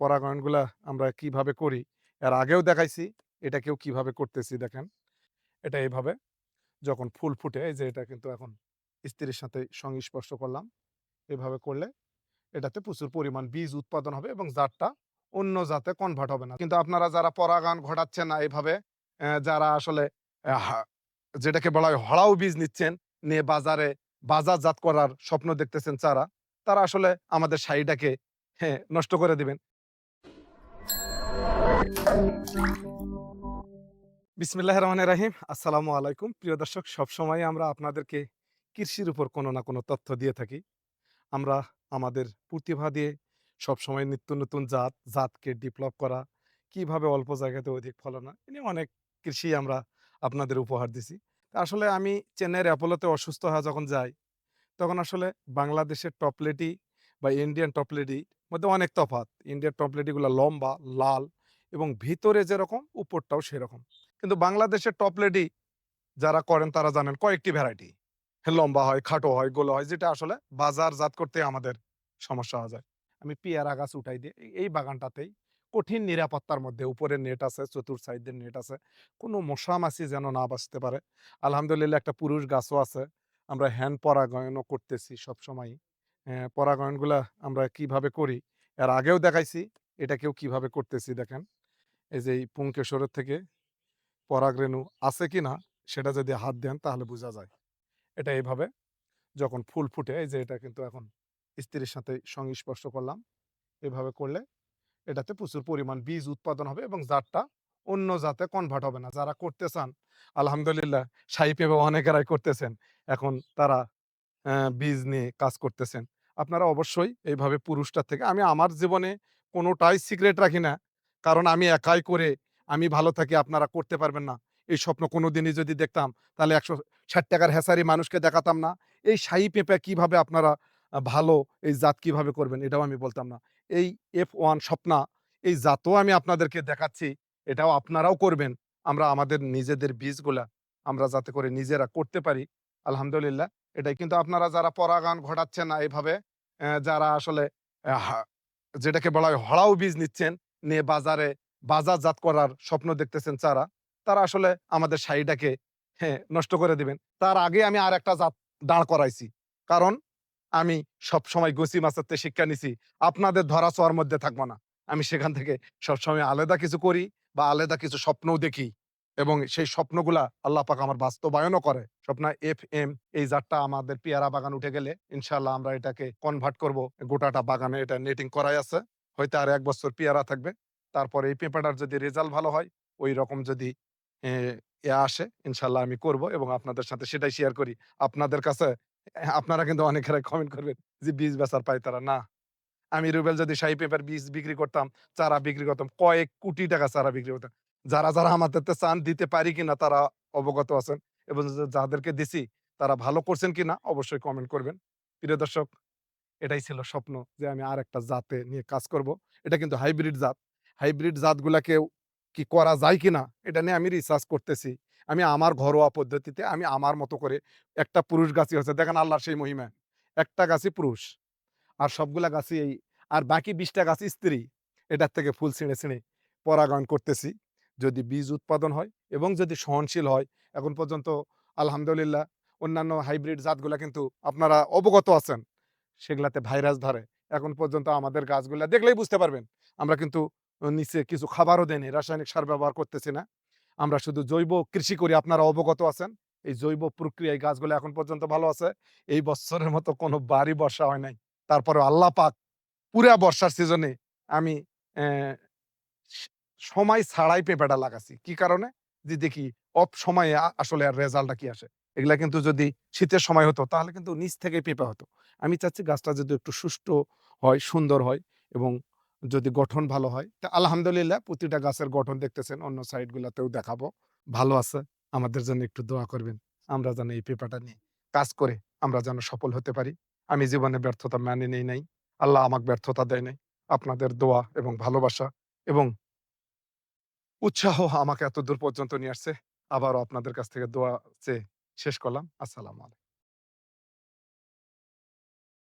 পরাগায়নগুলা আমরা কীভাবে করি? এর আগেও দেখাইছি এটাকেও কীভাবে করতেছি দেখেন। এটা এইভাবে যখন ফুল ফুটে এই যে এটা কিন্তু এখন স্ত্রীর সাথে সংস্পর্শ করলাম এভাবে করলে এটাতে প্রচুর পরিমাণ বীজ উৎপাদন হবে এবং জাতটা অন্য জাতে কনভার্ট হবে না। কিন্তু আপনারা যারা পরাগায়ন ঘটাচ্ছেন না এইভাবে আহ, যারা আসলে যেটাকে বলা হয় হড়াও বীজ নিচ্ছেন নিয়ে বাজারে বাজারজাত করার স্বপ্ন দেখতেছেন যারা তারা আসলে আমাদের শাড়িটাকে হ্যাঁ নষ্ট করে দিবেন। বিসমিল্লাহ রহমান রাহিম। আসসালামু আলাইকুম। প্রিয় দর্শক, সবসময় আমরা আপনাদেরকে কৃষির উপর কোনো না কোনো তথ্য দিয়ে থাকি। আমরা আমাদের প্রতিভা দিয়ে সবসময় নিত্য নতুন জাত, জাতকে ডেভেলপ করা, কীভাবে অল্প জায়গাতে অধিক ফলন হয়, এ নিয়ে অনেক কৃষি আমরা আপনাদের উপহার দিছি। আসলে আমি চেন্নাইয়ের অ্যাপোলোতে অসুস্থ হয়ে যখন যাই, তখন আসলে বাংলাদেশের টপলেটি বা ইন্ডিয়ান টপলেটি মধ্যে অনেক তফাৎ। ইন্ডিয়ান টপলেটিগুলো লম্বা, লাল এবং ভিতরে যেরকম, উপরটাও সেরকম। কিন্তু বাংলাদেশের টপলেটি যারা করেন, তারা জানেন কয়েকটি ভ্যারাইটি লম্বা হয়, খাটো হয়, গোলো হয়, যেটা আসলে বাজারজাত করতে আমাদের সমস্যা হয়ে যায়। আমি পেয়ারা গাছ উঠাই দিয়ে এই- এই বাগানটাতেই কঠিন নিরাপত্তার মধ্যে উপরে নেট আছে, চতুর সাইডের নেট আছে, কোনো মশা মাছি যেন না বাঁচতে পারে। আলহামদুলিল্লাহ একটা পুরুষ গাছও আছে, আমরা হ্যান্ড পরাগায়নও করতেছি সবসময় পরাগায়নগুলা আমরা কীভাবে করি, এর আগেও দেখাইছি এটাকেও কীভাবে করতেছি দেখেন। এই যে এই পুংকেশরের থেকে পরাগরেণু আছে কিনা সেটা যদি হাত দেন তাহলে বোঝা যায়। এটা এইভাবে যখন ফুল ফুটে, এই যে এটা কিন্তু এখন স্ত্রীর সাথে সংস্পর্শ করলাম, এভাবে করলে এটাতে প্রচুর পরিমাণ বীজ উৎপাদন হবে এবং জাতটা অন্য জাতে কনভার্ট হবে না। যারা করতে চান, আলহামদুলিল্লাহ শাহী পেঁপে অনেকেরাই করতেছেন, এখন তারা বীজ নিয়ে কাজ করতেছেন। আপনারা অবশ্যই এইভাবে পুরুষটার থেকে, আমি আমার জীবনে কোনোটাই সিক্রেট রাখি না কারণ আমি একাই করে আমি ভালো থাকি আপনারা করতে পারবেন না। এই স্বপ্ন কোনোদিনই যদি দেখতাম, তাহলে একশো ষাট টাকার হেসারি মানুষকে দেখাতাম না। এই শাহী পেঁপে কীভাবে আপনারা ভালো এই জাত কীভাবে করবেন এটাও আমি বলতাম না। এই এফ ওয়ান স্বপ্না, এই জাতও আমি আপনাদেরকে দেখাচ্ছি, এটাও আপনারাও করবেন। আমরা আমাদের নিজেদের বীজগুলা আমরা যাতে করে নিজেরা করতে পারি, আলহামদুলিল্লাহ। এটাই কিন্তু আপনারা যারা পরাগায়ন ঘটাচ্ছেন না এইভাবে যারা আসলে যেটাকে বলা হয় হড়াও বীজ নিচ্ছেন নিয়ে বাজারে বাজারজাত করার স্বপ্ন দেখতেছেন যারা, তারা আসলে আমাদের শাড়িটাকে হ্যাঁ নষ্ট করে দিবেন। তার আগে আমি আর একটা জাত দাঁড় করাইছি। কারণ আমি সব সময় গসি মাসাতে শিক্ষা নিছি, আপনাদের ধরা ছোঁয়ার মধ্যে থাকব না। আমি সেখান থেকে সবসময় আলাদা কিছু করি বা আলাদা কিছু স্বপ্নও দেখি এবং সেই স্বপ্নগুলা আল্লাহ পাক আমার বাস্তবায়নও করে। স্বপ্ন এফ এম এই জাতটা আমাদের পেয়ারা বাগান উঠে গেলে ইনশাল্লাহ আমরা এটাকে কনভার্ট করব। গোটাটা বাগানে এটা নেটিং করাই আছে। হয়তো আর এক বছর পেয়ারা থাকবে। তারপরে এই পেঁপাটার যদি রেজাল্ট ভালো হয় ওই রকম যদি এ, আসে ইনশাল্লাহ আমি করব এবং আপনাদের সাথে সেটাই শেয়ার করি। আপনাদের কাছে আপনারা কিন্তু অনেকেরাই কমেন্ট করবেন যে বীজ বেচার পাই তারা। না। আমি রুবেল যদি শাহী পেপার বীজ বিক্রি করতাম চারা বিক্রি করতাম কয়েক কোটি টাকা চারা বিক্রি করতাম। যারা যারা আমাদের তে চান দিতে পারি কিনা তারা অবগত আছেন এবং যাদেরকে দিছি তারা ভালো করছেন কিনা অবশ্যই কমেন্ট করবেন। প্রিয় দর্শক এটাই ছিল স্বপ্ন যে আমি আর একটা জাতে নিয়ে কাজ করব। এটা কিন্তু হাইব্রিড জাত। হাইব্রিড জাতগুলাকে কি করা যায় কিনা, এটা নিয়ে আমি রিসার্চ করতেছি। আমি আমার ঘরোয়া পদ্ধতিতে আমি আমার মতো করে একটা পুরুষ গাছই হচ্ছে, দেখেন আল্লাহর সেই মহিমা। একটা গাছই পুরুষ, আর সবগুলা গাছই এই, আর বাকি বিশটা গাছ স্ত্রী। এটার থেকে ফুল ছিঁড়ে ছিঁড়ে পরাগায়ন করতেছি, যদি বীজ উৎপাদন হয় এবং যদি সহনশীল হয়। এখন পর্যন্ত আলহামদুলিল্লাহ অন্যান্য হাইব্রিড জাতগুলা কিন্তু আপনারা অবগত আছেন। সেগুলাতে ভাইরাস ধরে। এখন পর্যন্ত আমাদের গাছগুলা দেখলেই বুঝতে পারবেন। আমরা কিন্তু নিচে কিছু খাবারও দেয়নি রাসায়নিক সার ব্যবহার করতেছি না। আমরা শুধু জৈব কৃষি করি, আপনারা অবগত আছেন? এই জৈব প্রক্রিয়ায় গাছগুলো এখন পর্যন্ত ভালো আছে? এই বছরের মতো কোনো বাড়ি বর্ষা হয় নাই। তারপরে আল্লাহ পাক পুরা বর্ষার সিজনে আমি সময় ছাড়াই পেঁপেটা লাগাছি। কি কারণে? যে দেখি অফ সময়ে আসলে আর রেজাল্টটা কি আসে? এগুলা কিন্তু যদি শীতের সময় হতো, তাহলে কিন্তু নিচ থেকে পেঁপে হতো। আমি চাচ্ছি গাছটা যদি একটু সুষ্ঠু হয়, সুন্দর হয় এবং যদি গঠন ভালো হয়, তা আলহামদুলিল্লাহ প্রতিটা গাছের গঠন দেখতেছেন, অন্য সাইড গুলাতেও দেখাবো। ভালো আছে, আমাদের জন্য একটু দোয়া করবেন, আমরা যেন এই পেঁপাটা নিয়ে কাজ করে আমরা যেন সফল হতে পারি। আমি জীবনে ব্যর্থতা মানে নেই নাই, আল্লাহ আমাকে ব্যর্থতা দেয় নাই, আপনাদের দোয়া এবং ভালোবাসা এবং উৎসাহ আমাকে এত দূর পর্যন্ত নিয়ে আসছে, আবারও আপনাদের কাছ থেকে দোয়া চেয়ে শেষ করলাম। আসসালামু আলাইকুম।